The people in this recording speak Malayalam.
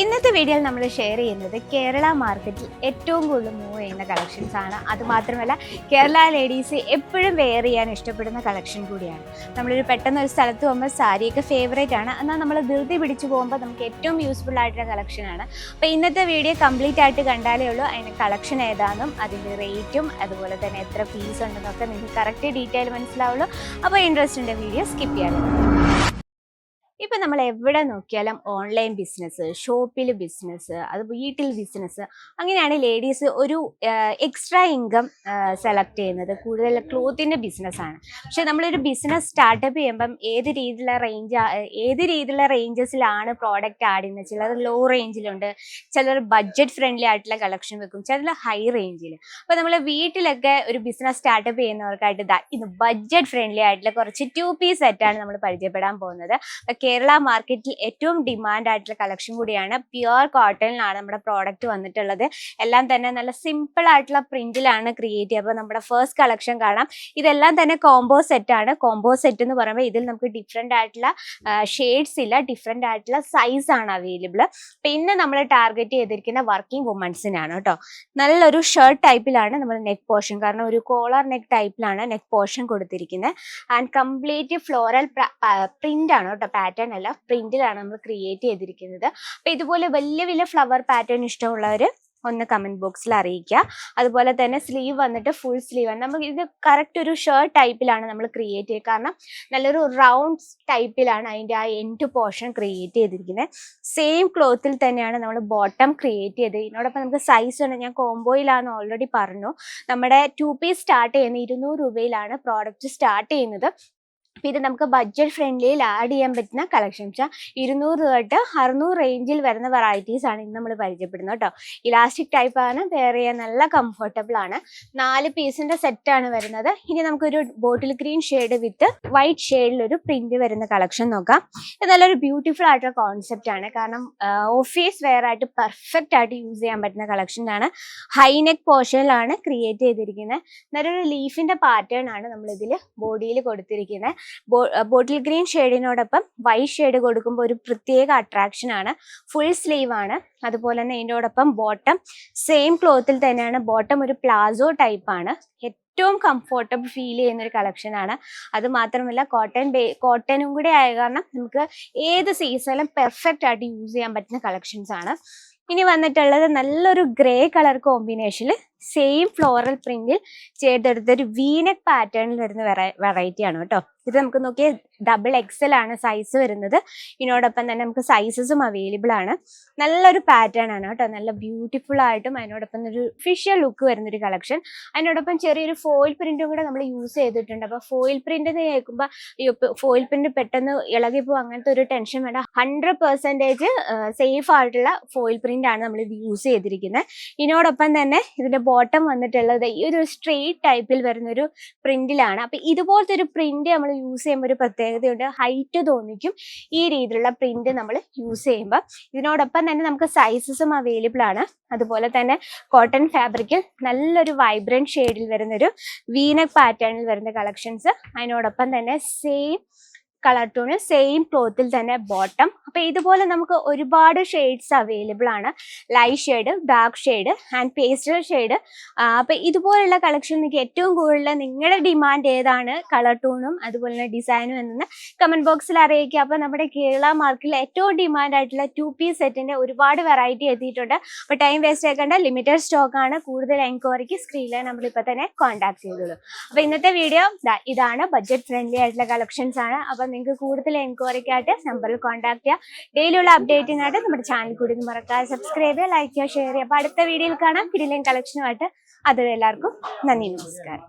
ഇന്നത്തെ വീഡിയോയിൽ നമ്മൾ ഷെയർ ചെയ്യുന്നത് കേരള മാർക്കറ്റിൽ ഏറ്റവും കൂടുതൽ മൂവ് ചെയ്യുന്ന കളക്ഷൻസ് ആണ്. അതുമാത്രമല്ല കേരള ലേഡീസ് എപ്പോഴും വെയർ ചെയ്യാൻ ഇഷ്ടപ്പെടുന്ന കളക്ഷൻ കൂടിയാണ്. നമ്മളൊരു പെട്ടെന്ന് ഒരു സ്ഥലത്ത് പോകുമ്പോൾ സാരിയൊക്കെ ഫേവറേറ്റ് ആണ്. എന്നാൽ നമ്മൾ ധൃതി പിടിച്ചു പോകുമ്പോൾ നമുക്ക് ഏറ്റവും യൂസ്ഫുൾ ആയിട്ടുള്ള കളക്ഷനാണ് അപ്പോൾ ഇന്നത്തെ വീഡിയോ കംപ്ലീറ്റ് ആയിട്ട് കണ്ടാലേ ഉള്ളൂ അതിന് കളക്ഷൻ ഏതാണെന്നും അതിന്റെ റേറ്റും അതുപോലെ തന്നെ എത്ര ഫീസ് ഉണ്ടെന്നൊക്കെ നിങ്ങൾക്ക് കറക്റ്റ് ഡീറ്റെയിൽ മനസ്സിലാവുള്ളൂ. അപ്പോൾ ഇൻട്രസ്റ്റിന്റെ വീഡിയോ സ്കിപ്പ് ചെയ്യാതെ. നമ്മൾ എവിടെ നോക്കിയാലും ഓൺലൈൻ ബിസിനസ് ഷോപ്പിൽ ബിസിനസ് അത് വീട്ടിൽ ബിസിനസ് അങ്ങനെയാണ് ലേഡീസ് ഒരു എക്സ്ട്രാ ഇൻകം സെലക്ട് ചെയ്യുന്നത്. കൂടുതൽ ക്ലോത്തിന്റെ ബിസിനസ്സാണ് പക്ഷെ നമ്മളൊരു ബിസിനസ് സ്റ്റാർട്ടപ്പ് ചെയ്യുമ്പം ഏത് രീതിയിലുള്ള റേഞ്ച് ഏത് രീതിയിലുള്ള റേഞ്ചസിലാണ് പ്രോഡക്റ്റ് ആഡ് ചെയ്യുന്നത്? ചിലർ ലോ റേഞ്ചിലുണ്ട് ചിലർ ബഡ്ജറ്റ് ഫ്രണ്ട്ലി ആയിട്ടുള്ള കളക്ഷൻ വെക്കും. ചിലർ ഹൈ റേഞ്ചിൽ അപ്പോൾ നമ്മൾ വീട്ടിലൊക്കെ ഒരു ബിസിനസ് സ്റ്റാർട്ടപ്പ് ചെയ്യുന്നവർക്കായിട്ട് ഇതാ ഇത് ബഡ്ജറ്റ് ഫ്രണ്ട്ലി ആയിട്ടുള്ള കുറച്ച് ടു പീസ് സെറ്റാണ് നമ്മൾ പരിചയപ്പെടാൻ പോകുന്നത്. അപ്പോൾ കേരള മാർക്കറ്റിൽ ഏറ്റവും ഡിമാൻഡ് ആയിട്ടുള്ള കളക്ഷൻ കൂടിയാണ് പ്യുവർ കോട്ടണിലാണ് നമ്മുടെ പ്രോഡക്റ്റ് വന്നിട്ടുള്ളത്. എല്ലാം തന്നെ നല്ല സിമ്പിൾ ആയിട്ടുള്ള പ്രിന്റിലാണ് ക്രിയേറ്റ് ചെയ്യുക. അപ്പോൾ നമ്മുടെ ഫസ്റ്റ് കളക്ഷൻ കാണാം. ഇതെല്ലാം തന്നെ കോംബോ സെറ്റ് ആണ്. കോംബോ സെറ്റ് എന്ന് പറയുമ്പോൾ ഇതിൽ നമുക്ക് ഡിഫറെന്റ് ആയിട്ടുള്ള ഷെയ്ഡ്സ് ഇല്ല. ഡിഫറെന്റ് ആയിട്ടുള്ള സൈസ് ആണ് അവൈലബിൾ പിന്നെ നമ്മൾ ടാർഗറ്റ് ചെയ്തിരിക്കുന്ന വർക്കിംഗ് വുമൺസിനാണ് കേട്ടോ. നല്ലൊരു ഷർട്ട് ടൈപ്പിലാണ് നമ്മൾ നെക്ക് പോർഷൻ കാരണം ഒരു കോളർ നെക്ക് ടൈപ്പിലാണ് നെക്ക് പോർഷൻ കൊടുത്തിരിക്കുന്നത് ആൻഡ് കംപ്ലീറ്റ് ഫ്ലോറൽ പ്രിന്റ് ആണ് കേട്ടോ. പാറ്റേൺ അല്ല പ്രിന്റിലാണ് നമ്മൾ ക്രിയേറ്റ് ചെയ്തിരിക്കുന്നത്. അപ്പൊ ഇതുപോലെ വലിയ വലിയ ഫ്ലവർ പാറ്റേൺ ഇഷ്ടമുള്ളവർ ഒന്ന് കമന്റ് ബോക്സിൽ അറിയിക്കുക. അതുപോലെ തന്നെ സ്ലീവ് വന്നിട്ട് ഫുൾ സ്ലീവ് ആണ്. നമുക്ക് ഇത് കറക്റ്റ് ഒരു ഷർട്ട് ടൈപ്പിലാണ് നമ്മൾ ക്രിയേറ്റ് ചെയ്യുക കാരണം നല്ലൊരു റൗണ്ട് ടൈപ്പിലാണ് അതിന്റെ ആ എൻഡ് പോർഷൻ ക്രിയേറ്റ് ചെയ്തിരിക്കുന്നത്. സെയിം ക്ലോത്തിൽ തന്നെയാണ് നമ്മൾ ബോട്ടം ക്രിയേറ്റ് ചെയ്ത് ഇതിനോടൊപ്പം നമുക്ക് സൈസ് ഉണ്ട്. ഞാൻ കോംബോയിലാണ് ഓൾറെഡി പറഞ്ഞു. നമ്മുടെ ടു പീസ് സ്റ്റാർട്ട് ചെയ്യുന്ന ഇരുന്നൂറ് രൂപയിലാണ് പ്രോഡക്റ്റ് സ്റ്റാർട്ട് ചെയ്യുന്നത്. ഇത് നമുക്ക് ബഡ്ജറ്റ് ഫ്രണ്ട്ലിയിൽ ആഡ് ചെയ്യാൻ പറ്റുന്ന കളക്ഷൻസ് ഇരുന്നൂറ് തൊട്ട് അറുന്നൂറ് റേഞ്ചിൽ വരുന്ന വെറൈറ്റീസ് ആണ് ഇന്ന് നമ്മൾ പരിചയപ്പെടുന്നത് കേട്ടോ. ഇലാസ്റ്റിക് ടൈപ്പ് ആണ് വെയർ ചെയ്യാൻ നല്ല കംഫർട്ടബിൾ ആണ്. നാല് പീസിന്റെ സെറ്റ് ആണ് വരുന്നത്. ഇനി നമുക്കൊരു bottle green shade with white ഷെയ്ഡിൽ ഒരു പ്രിന്റ് വരുന്ന കളക്ഷൻ നോക്കാം. ഇത് നല്ലൊരു ബ്യൂട്ടിഫുൾ ആയിട്ടുള്ള കോൺസെപ്റ്റ് ആണ്. കാരണം ഓഫീസ് വെയർ ആയിട്ട് പെർഫെക്റ്റ് ആയിട്ട് യൂസ് ചെയ്യാൻ പറ്റുന്ന കളക്ഷൻ ആണ്. ഹൈനെക്ക് പോർഷനിലാണ് ക്രിയേറ്റ് ചെയ്തിരിക്കുന്നത്. നല്ലൊരു ലീഫിന്റെ പാറ്റേൺ ആണ് നമ്മൾ ഇതിൽ ബോഡിയിൽ കൊടുത്തിരിക്കുന്നത്. ബോട്ടിൽ ഗ്രീൻ ഷെയ്ഡിനോടൊപ്പം വൈറ്റ് ഷെയ്ഡ് കൊടുക്കുമ്പോൾ ഒരു പ്രത്യേക അട്രാക്ഷൻ ആണ്. ഫുൾ സ്ലീവ് ആണ്. അതുപോലെ തന്നെ ഇതിനോടൊപ്പം ബോട്ടം സെയിം ക്ലോത്തിൽ തന്നെയാണ് ബോട്ടം ഒരു പ്ലാസോ ടൈപ്പ് ആണ്. ഏറ്റവും കംഫോർട്ടബിൾ ഫീൽ ചെയ്യുന്ന ഒരു കളക്ഷൻ ആണ്. അത് മാത്രമല്ല കോട്ടൺ ബേ കോട്ടനും കൂടെ ആയ കാരണം നമുക്ക് ഏത് സീസണിലും പെർഫെക്റ്റ് ആയിട്ട് യൂസ് ചെയ്യാൻ പറ്റുന്ന കളക്ഷൻസ് ആണ്. ഇനി വന്നിട്ടുള്ളത് നല്ലൊരു ഗ്രേ കളർ കോമ്പിനേഷനിൽ സെയിം ഫ്ലോറൽ പ്രിന്റിൽ ചെയ്തെടുത്തൊരു വീനക് പാറ്റേണിൽ വരുന്ന വെറൈറ്റി ആണ് കേട്ടോ. ഇത് നമുക്ക് നോക്കിയാൽ ഡബിൾ എക്സൽ ആണ് സൈസ് വരുന്നത്. ഇതിനോടൊപ്പം തന്നെ നമുക്ക് സൈസസും അവൈലബിൾ ആണ്. നല്ലൊരു പാറ്റേൺ ആണ് കേട്ടോ. നല്ല ബ്യൂട്ടിഫുൾ ആയിട്ടും അതിനോടൊപ്പം ഒരു ഫിഷ്യൽ ലുക്ക് വരുന്ന ഒരു കളക്ഷൻ അതിനോടൊപ്പം ചെറിയൊരു ഫോയിൽ പ്രിന്റും കൂടെ നമ്മൾ യൂസ് ചെയ്തിട്ടുണ്ട്. അപ്പോൾ ഫോയിൽ പ്രിന്റ് എന്ന് കേൾക്കുമ്പോൾ ഫോയിൽ പ്രിന്റ് പെട്ടെന്ന് ഇളകിപ്പോ അങ്ങനത്തെ ഒരു ടെൻഷൻ വേണ്ട. ഹൺഡ്രഡ് പെർസെന്റേജ് സേഫ് ആയിട്ടുള്ള ഫോയിൽ പ്രിന്റ് ആണ് നമ്മൾ യൂസ് ചെയ്തിരിക്കുന്നത് ഇതിനോടൊപ്പം തന്നെ ഇതിന്റെ ബോട്ടം വന്നിട്ടുള്ളത് ഈ ഒരു സ്ട്രെയിറ്റ് ടൈപ്പിൽ വരുന്ന ഒരു പ്രിന്റിലാണ് അപ്പൊ ഇതുപോലത്തെ ഒരു പ്രിന്റ് നമ്മൾ യൂസ് ചെയ്യുമ്പോൾ ഒരു പ്രത്യേകതയുണ്ട്. ഹൈറ്റ് തോന്നിക്കും ഈ രീതിയിലുള്ള പ്രിന്റ് നമ്മൾ യൂസ് ചെയ്യുമ്പോൾ ഇതിനോടൊപ്പം തന്നെ നമുക്ക് സൈസസും അവൈലബിൾ ആണ്. അതുപോലെ തന്നെ കോട്ടൺ ഫാബ്രിക്കിൽ നല്ലൊരു വൈബ്രന്റ് ഷെയ്ഡിൽ വരുന്നൊരു വീനക് പാറ്റേണിൽ വരുന്ന കളക്ഷൻസ് അതിനോടൊപ്പം തന്നെ സെയിം കളർ ടൂണിൽ സെയിം ക്ലോത്തിൽ തന്നെ ബോട്ടം അപ്പോൾ ഇതുപോലെ നമുക്ക് ഒരുപാട് ഷെയ്ഡ്സ് അവൈലബിൾ ആണ്. Light shade dark shade and pastel shade അപ്പോൾ ഇതുപോലുള്ള കളക്ഷൻ നിങ്ങൾക്ക് ഏറ്റവും കൂടുതൽ നിങ്ങളുടെ ഡിമാൻഡ് ഏതാണ്? കളർ ടൂണും അതുപോലെ തന്നെ ഡിസൈനും എന്നൊന്ന് കമന്റ് ബോക്സിൽ അറിയിക്കുക അപ്പോൾ നമ്മുടെ കേരള മാർക്കറ്റിൽ ഏറ്റവും ഡിമാൻഡ് ആയിട്ടുള്ള ടു പീസ് സെറ്റിന്റെ ഒരുപാട് വെറൈറ്റി എത്തിയിട്ടുണ്ട്. അപ്പോൾ ടൈം വേസ്റ്റ് ആക്കേണ്ട ലിമിറ്റഡ് സ്റ്റോക്ക് ആണ് കൂടുതൽ എൻക്വയറിക്ക് സ്ക്രീനിൽ നമ്മൾ ഇപ്പൊ തന്നെ കോൺടാക്ട് ചെയ്തോളൂ. അപ്പോൾ ഇന്നത്തെ വീഡിയോ ഇതാണ്. ബഡ്ജറ്റ് ഫ്രണ്ട്ലി ആയിട്ടുള്ള കളക്ഷൻസ് ആണ്. അപ്പൊ നിങ്ങൾക്ക് കൂടുതൽ എൻക്വയറിക്കായിട്ട് നമ്പറിൽ കോൺടാക്ട് ചെയ്യുക ഡെയിലിയുള്ള അപ്ഡേറ്റിനായിട്ട് നമ്മുടെ ചാനൽ കൂടി ഒന്ന് മറക്കാതെ സബ്സ്ക്രൈബ് ചെയ്യുക ലൈക്ക് ചെയ്യുക ഷെയർ ചെയ്യുക. അപ്പോൾ അടുത്ത വീഡിയോയിൽ കാണാം. കിടിലൻ കളക്ഷനുമായിട്ട് അതുവരെ എല്ലാവർക്കും നന്ദി നമസ്കാരം.